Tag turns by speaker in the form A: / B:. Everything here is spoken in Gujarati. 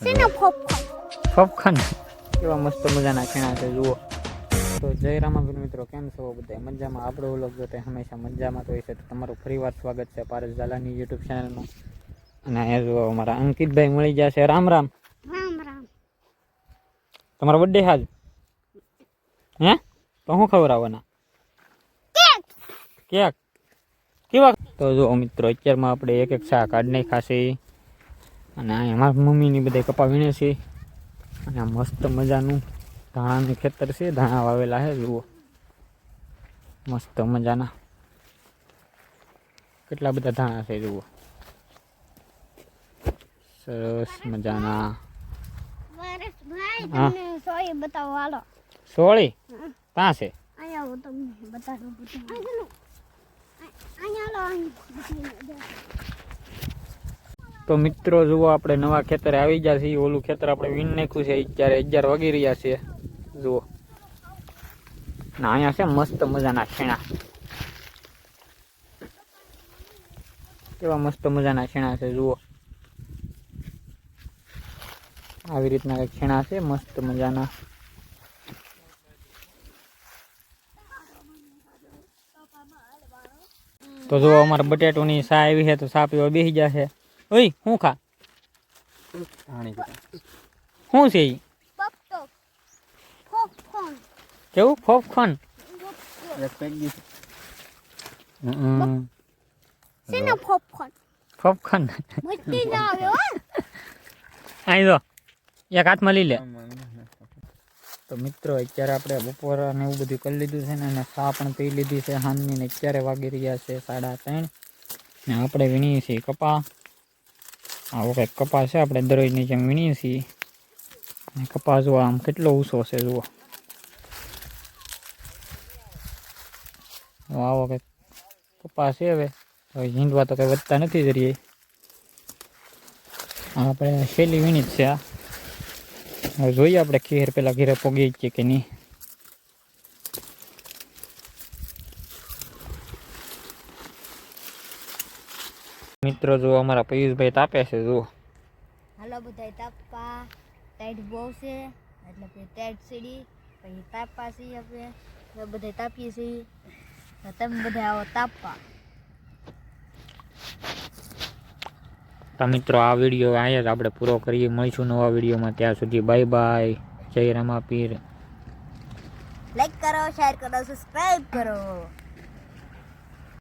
A: શેનો ફોફો
B: ફફખન કેવા મસ્ત મજાના ખેણા છે જુઓ. તો જય રામાભીર મિત્રો કેમ છો બધા? મજામાં? આપણો વ્લોગ જો તે હંમેશા મજામાં તો હોય છે તો તમારું ફરીવાર સ્વાગત છે પારસ ઝાલાની યુટ્યુબ ચેનલમાં. અને અહીંયા જુઓ અમારા અંકિતભાઈ મળી ગયા છે રામ રામ.
A: રામ રામ.
B: તમારો બર્થડે હાજ હે? તો શું ખવડાવવાના
A: કેક.
B: કેક. કેવા? તો જો મિત્રો અત્યારમાં આપણે એક એક શાક કાઢ નાખ્યા છે. અને અહીંયા મારા મમ્મીની બધા કપા વીણે છે. અને આ મસ્ત મજાનું ધાણાનું ખેતર છે. ધાણા વાવેલા છે, જુઓ. મસ્ત મજાના. કેટલા બધા ધાણા છે, જુઓ. સરસ મજાના. સોળી? ક્યાં છે?
A: અહીંયા હું તમને બતાવું બધું અહીંયા હાલો અહીંયા
B: તો મિત્રો, જુઓ આપણે નવા ખેતરે આવી ગયા છીએ. ઓલું ખેતર આપણે વીણ નાખ્યું છે. અત્યારે અગિયાર વાગી રહ્યા છે. જુઓ. ને અહીંયા છે મસ્ત મજાના છેણા. કેવા મસ્ત મજાના છેણા છે, જુઓ. આવી રીતના કંઈક છેણા છે, મસ્ત મજાના. તો જો અમારે બટેટોની સા આવી છે, તો સા પીવા બેસી જશે ઓય શું ખા શું છે ઈ
A: પપ્પો ફોફોન
B: કેવું ફોફખોન
A: શેનો ફોફોન
B: ફોફખોન
A: મસ્તી ના આવે હો
B: અહીં જો એક હાથમાં લઈ લે તો મિત્રો અત્યારે આપણે બપોર ને એવું બધું કરી લીધું છે ને અને ચા પણ પી લીધી છે હાનની ને અત્યારે વાગી રહ્યા છે સાડા ત્રણ. ને આપણે વીણીએ છીએ કપા. આવો કંઈક કપાસ છે, આપણે દરરોજની જેમ વીણીએ છીએ. કપાસ જોવા આમ કેટલો ઊંચો છે, જુઓ. આવો કંઈક કપાસ છે હવે. હવે ઝીંડવા તો કંઈ વધતા નથી જરીએ આપણે છેલ્લી વીણી જ છે આ. હવે જોઈએ આપણે ખેર પેલા ઘેર પોગી છીએ કે નહીં. મિત્રો જો અમારા પિયુષભાઈ તાપે છે જુઓ.
A: હાલો બધાય તાપવા ટાઈટ બહુ છે એટલે કે ટાઈટ સીડી પછી તાપવા છીએ આપણે. બધાય તાપીએ છીએ. તમે બધા આવો તાપવા
B: તો મિત્રો આ વીડિયો અહીંયા જ આપણે પૂરો કરીએ. મળીશું નવા વિડીયોમાં. ત્યાં સુધી bye bye Jay Ramapir.
A: Like કરો શેર કરો સબસ્ક્રાઇબ કરો.